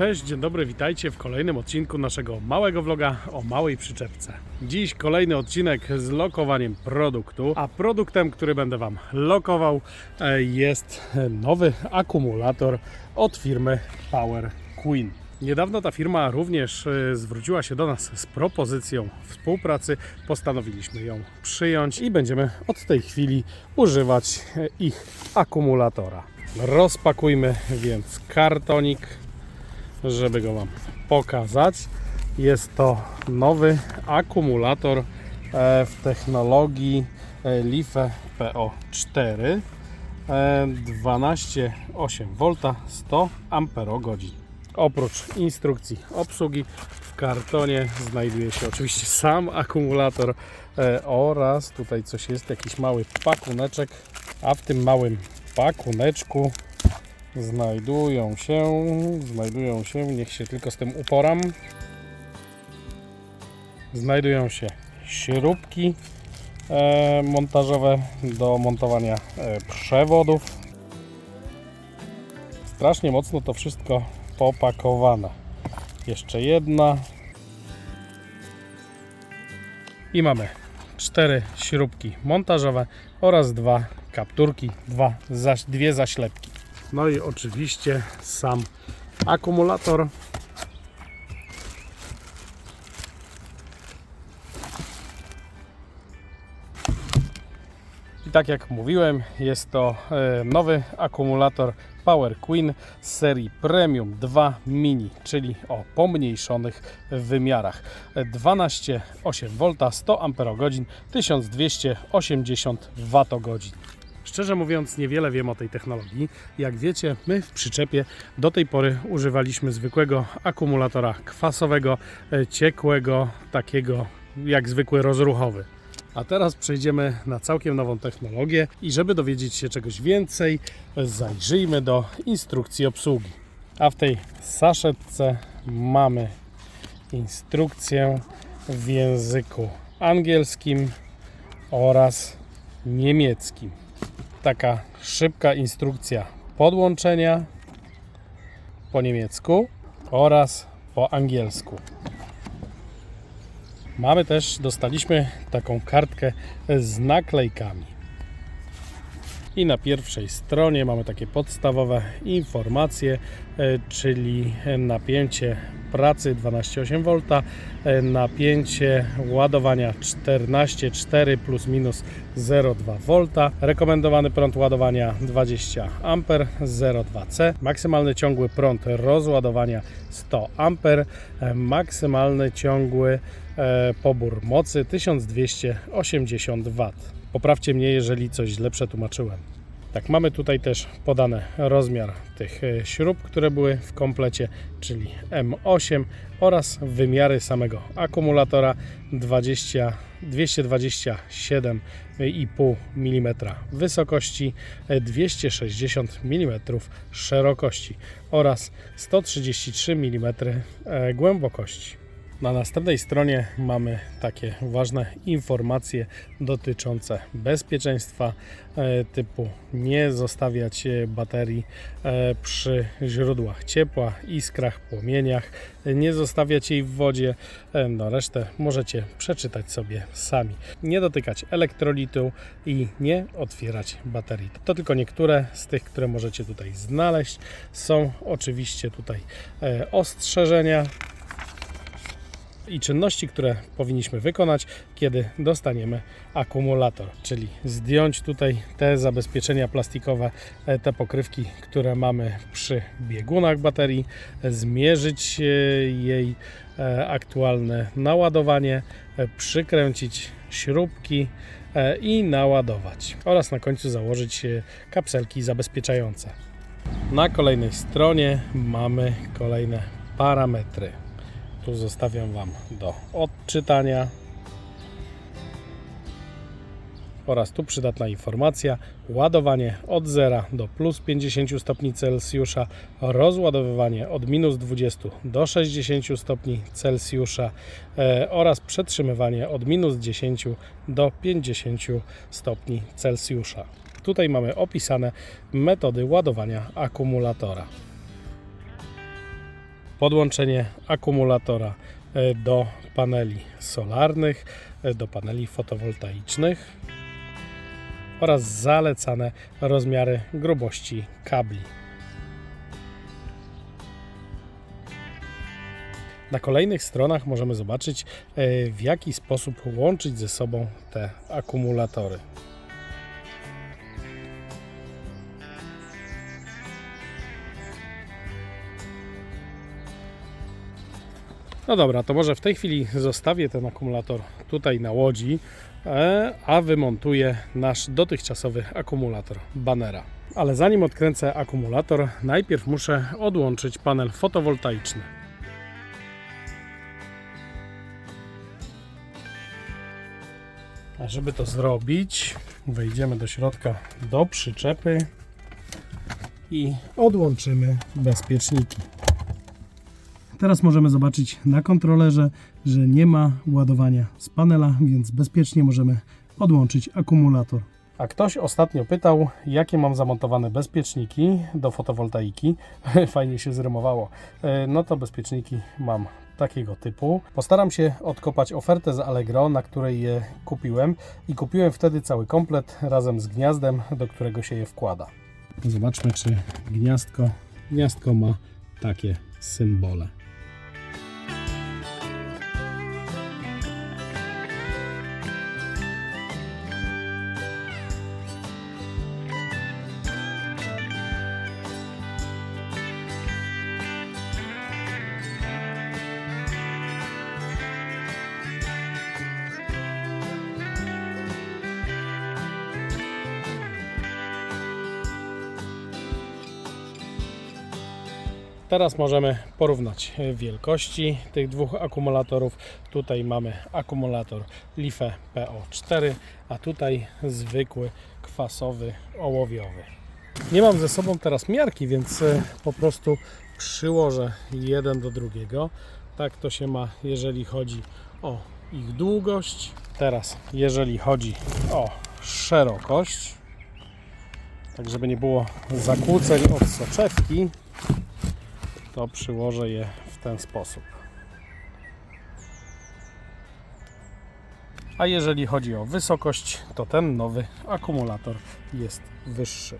Cześć, dzień dobry, witajcie w kolejnym odcinku naszego małego vloga o małej przyczepce. Dziś kolejny odcinek z lokowaniem produktu, a produktem, który będę Wam lokował e, jest nowy akumulator od firmy Power Queen. Niedawno ta firma również e, zwróciła się do nas z propozycją współpracy. Postanowiliśmy ją przyjąć i będziemy od tej chwili używać e, ich akumulatora. Rozpakujmy więc kartonik, żeby go Wam pokazać. Jest to nowy akumulator e, w technologii LiFe PO4 e, 12,8 V 100 Ah. Oprócz instrukcji obsługi w kartonie znajduje się oczywiście sam akumulator e, oraz tutaj coś jest, jakiś mały pakuneczek, a w tym małym pakuneczku znajdują się, znajdują się, niech się tylko z tym uporam, znajdują się śrubki e, montażowe do montowania e, przewodów. Strasznie mocno to wszystko popakowane. Jeszcze jedna. I mamy cztery śrubki montażowe oraz dwa kapturki, dwa, dwie zaślepki. No i oczywiście sam akumulator. I tak jak mówiłem, jest to e, nowy akumulator Power Queen z serii Premium 2 Mini, czyli o pomniejszonych wymiarach. 12,8 V, 100 Ah, 1280 Wh. Szczerze mówiąc, niewiele wiem o tej technologii. Jak wiecie, my w przyczepie do tej pory używaliśmy zwykłego akumulatora kwasowego, e, ciekłego, takiego jak zwykły rozruchowy. A teraz przejdziemy na całkiem nową technologię i żeby dowiedzieć się czegoś więcej, zajrzyjmy do instrukcji obsługi. A w tej saszetce mamy instrukcję w języku angielskim oraz niemieckim. Taka szybka instrukcja podłączenia po niemiecku oraz po angielsku. Mamy też, dostaliśmy taką kartkę z naklejkami. I na pierwszej stronie mamy takie podstawowe informacje, e, czyli napięcie pracy 12,8 V, e, napięcie ładowania 14,4 plus minus 0,2 V, rekomendowany prąd ładowania 20 A 0,2C, maksymalny ciągły prąd rozładowania 100 A, e, maksymalny ciągły e, pobór mocy 1280 W. Poprawcie mnie, jeżeli coś źle przetłumaczyłem. Tak, mamy tutaj też podane rozmiar tych e, śrub, które były w komplecie, czyli M8 oraz wymiary samego akumulatora 20, 227,5 mm wysokości, e, 260 mm szerokości oraz 133 mm e, głębokości. Na następnej stronie mamy takie ważne informacje dotyczące bezpieczeństwa e, typu nie zostawiać e, baterii e, przy źródłach ciepła, iskrach, płomieniach, nie zostawiać jej w wodzie. No resztę możecie przeczytać sobie sami. Nie dotykać elektrolitu i nie otwierać baterii. To tylko niektóre z tych, które możecie tutaj znaleźć. Są oczywiście tutaj ostrzeżenia i czynności, które powinniśmy wykonać, kiedy dostaniemy akumulator, czyli zdjąć tutaj te zabezpieczenia plastikowe, e, te pokrywki, które mamy przy biegunach baterii, zmierzyć e, jej e, aktualne naładowanie, przykręcić śrubki i naładować oraz na końcu założyć kapselki zabezpieczające. Na kolejnej stronie mamy kolejne parametry. Tu zostawiam Wam do odczytania. Oraz tu przydatna informacja: ładowanie od 0 do plus 50 stopni Celsjusza, rozładowywanie od minus 20 do 60 stopni Celsjusza e, oraz przetrzymywanie od minus 10 do 50 stopni Celsjusza. Tutaj mamy opisane metody ładowania akumulatora. Podłączenie akumulatora e, do paneli solarnych, e, do paneli fotowoltaicznych oraz zalecane rozmiary grubości kabli. Na kolejnych stronach możemy zobaczyć, e, w jaki sposób łączyć ze sobą te akumulatory. No dobra, to może w tej chwili zostawię ten akumulator tutaj na łodzi, e, a wymontuję nasz dotychczasowy akumulator Bannera. Ale zanim odkręcę akumulator, najpierw muszę odłączyć panel fotowoltaiczny. A żeby to zrobić, wejdziemy do środka do przyczepy i odłączymy bezpieczniki. Teraz możemy zobaczyć na kontrolerze, że nie ma ładowania z panela, więc bezpiecznie możemy odłączyć akumulator. A ktoś ostatnio pytał, jakie mam zamontowane bezpieczniki do fotowoltaiki. Fajnie się zrymowało. E, No to bezpieczniki mam takiego typu. Postaram się odkopać ofertę z Allegro, na której je kupiłem i kupiłem wtedy cały komplet razem z gniazdem, do którego się je wkłada. Zobaczmy, czy gniazdko, gniazdko ma takie symbole. Teraz możemy porównać wielkości tych dwóch akumulatorów. Tutaj mamy akumulator LIFE PO4, a tutaj zwykły kwasowy ołowiowy. Nie mam ze sobą teraz miarki, więc e, po prostu przyłożę jeden do drugiego. Tak to się ma, jeżeli chodzi o ich długość. Teraz, jeżeli chodzi o szerokość, tak żeby nie było zakłóceń od soczewki, to przyłożę je w ten sposób. A jeżeli chodzi o wysokość, to ten nowy akumulator jest wyższy.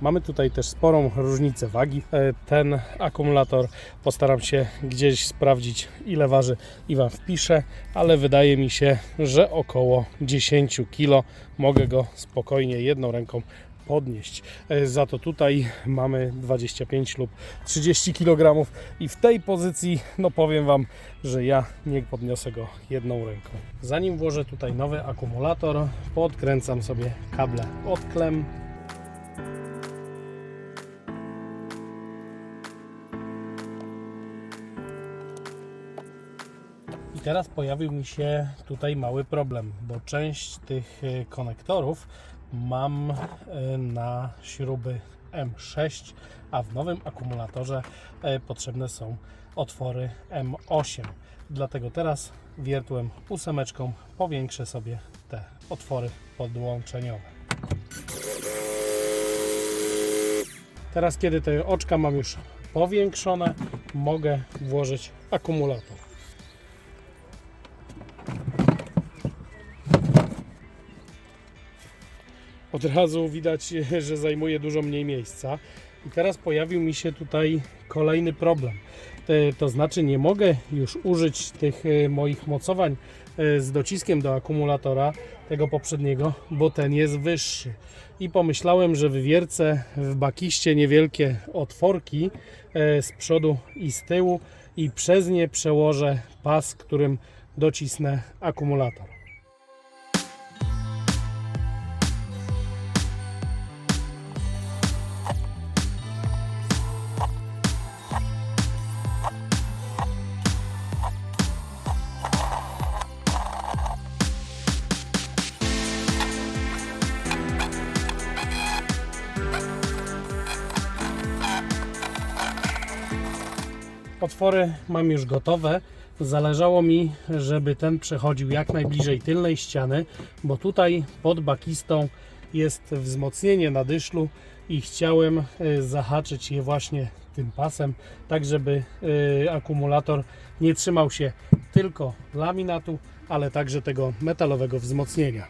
Mamy tutaj też sporą różnicę wagi. E, Ten akumulator postaram się gdzieś sprawdzić, ile waży i Wam wpiszę, ale wydaje mi się, że około 10 kg mogę go spokojnie jedną ręką podnieść. E, Za to tutaj mamy 25 lub 30 kg i w tej pozycji, no powiem Wam, że ja nie podniosę go jedną ręką. Zanim włożę tutaj nowy akumulator, podkręcam sobie kable od klem. Teraz pojawił mi się tutaj mały problem, bo część tych e, konektorów mam e, na śruby M6, a w nowym akumulatorze e, potrzebne są otwory M8. Dlatego teraz wiertłem ósemeczką powiększę sobie te otwory podłączeniowe. Teraz, kiedy te oczka mam już powiększone, mogę włożyć akumulator. Od razu widać, że zajmuje dużo mniej miejsca. I teraz pojawił mi się tutaj kolejny problem. To znaczy, nie mogę już użyć tych e, moich mocowań e, z dociskiem do akumulatora, tego poprzedniego, bo ten jest wyższy. I pomyślałem, że wywiercę w bakiście niewielkie otworki e, z przodu i z tyłu i przez nie przełożę pas, którym docisnę akumulator. Otwory mam już gotowe. Zależało mi, żeby ten przechodził jak najbliżej tylnej ściany, bo tutaj pod bakistą jest wzmocnienie na dyszlu i chciałem e, zahaczyć je właśnie tym pasem, tak żeby y, akumulator nie trzymał się tylko laminatu, ale także tego metalowego wzmocnienia.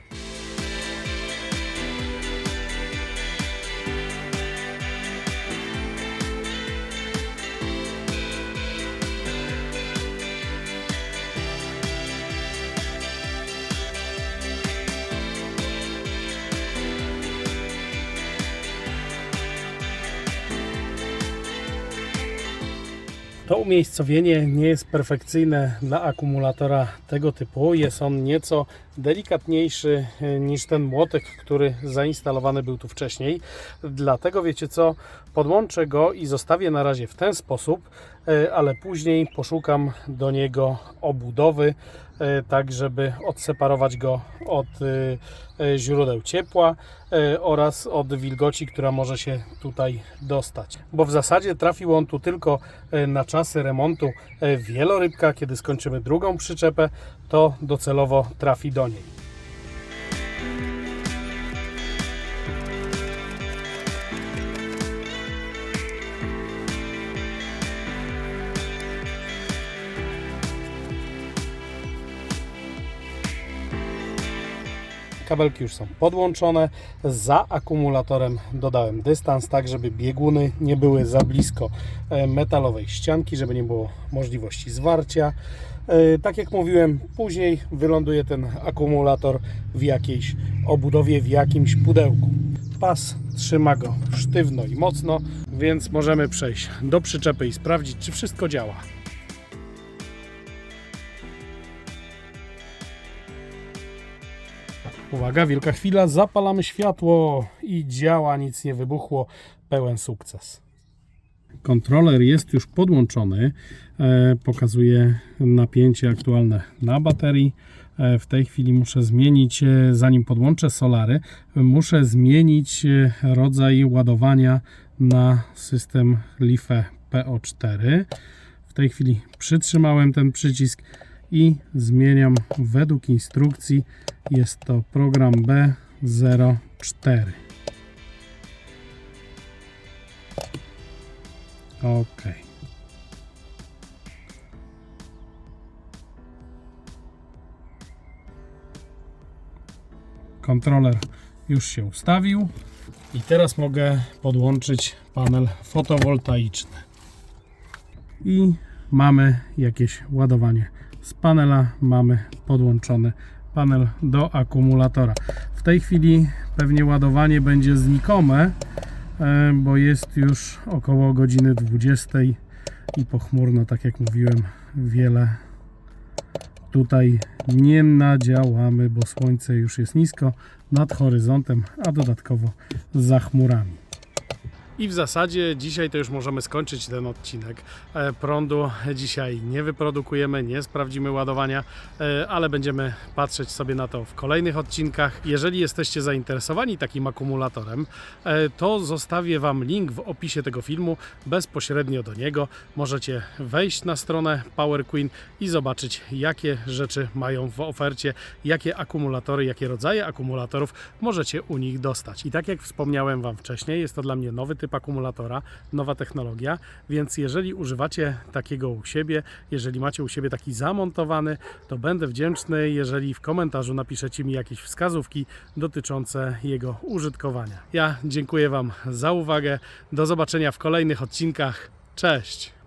To umiejscowienie nie jest perfekcyjne dla akumulatora tego typu. Jest on nieco delikatniejszy e, niż ten młotek, który zainstalowany był tu wcześniej. Dlatego wiecie co, podłączę go i zostawię na razie w ten sposób, e, ale później poszukam do niego obudowy, tak żeby odseparować go od e, e, źródeł ciepła e, oraz od wilgoci, która może się tutaj dostać. Bo w zasadzie trafił on tu tylko e, na czasy remontu e, wielorybka. Kiedy skończymy drugą przyczepę, to docelowo trafi do niej. Kabelki już są podłączone. Za akumulatorem dodałem dystans, tak żeby bieguny nie były za blisko e, metalowej ścianki, żeby nie było możliwości zwarcia. E, Tak jak mówiłem, później wyląduje ten akumulator w jakiejś obudowie, w jakimś pudełku. Pas trzyma go sztywno i mocno, więc możemy przejść do przyczepy i sprawdzić, czy wszystko działa. Uwaga, wielka chwila, zapalamy światło i działa, nic nie wybuchło, pełen sukces. Kontroler jest już podłączony, e, pokazuje napięcie aktualne na baterii. E, W tej chwili muszę zmienić, e, zanim podłączę solary, muszę zmienić rodzaj ładowania na system LiFe PO4. W tej chwili przytrzymałem ten przycisk i zmieniam według instrukcji. Jest to program B04. OK. Kontroler już się ustawił i teraz mogę podłączyć panel fotowoltaiczny i mamy jakieś ładowanie z panela mamy podłączony panel do akumulatora. W tej chwili pewnie ładowanie będzie znikome e, bo jest już około godziny 20 i pochmurno tak jak mówiłem wiele tutaj nie nadziałamy bo słońce już jest nisko nad horyzontem a dodatkowo za chmurami i w zasadzie dzisiaj to już możemy skończyć ten odcinek. E, Prądu dzisiaj nie wyprodukujemy, nie sprawdzimy ładowania, e, ale będziemy patrzeć sobie na to w kolejnych odcinkach. Jeżeli jesteście zainteresowani takim akumulatorem, e, to zostawię Wam link w opisie tego filmu. Bezpośrednio do niego możecie wejść na stronę Power Queen i zobaczyć, jakie rzeczy mają w ofercie, jakie akumulatory, jakie rodzaje akumulatorów możecie u nich dostać. I tak jak wspomniałem Wam wcześniej, jest to dla mnie nowy typ akumulatora, nowa technologia, więc jeżeli używacie takiego u siebie, jeżeli macie u siebie taki zamontowany, to będę wdzięczny, jeżeli w komentarzu napiszecie mi jakieś wskazówki dotyczące jego użytkowania. Ja dziękuję Wam za uwagę. Do zobaczenia w kolejnych odcinkach. Cześć!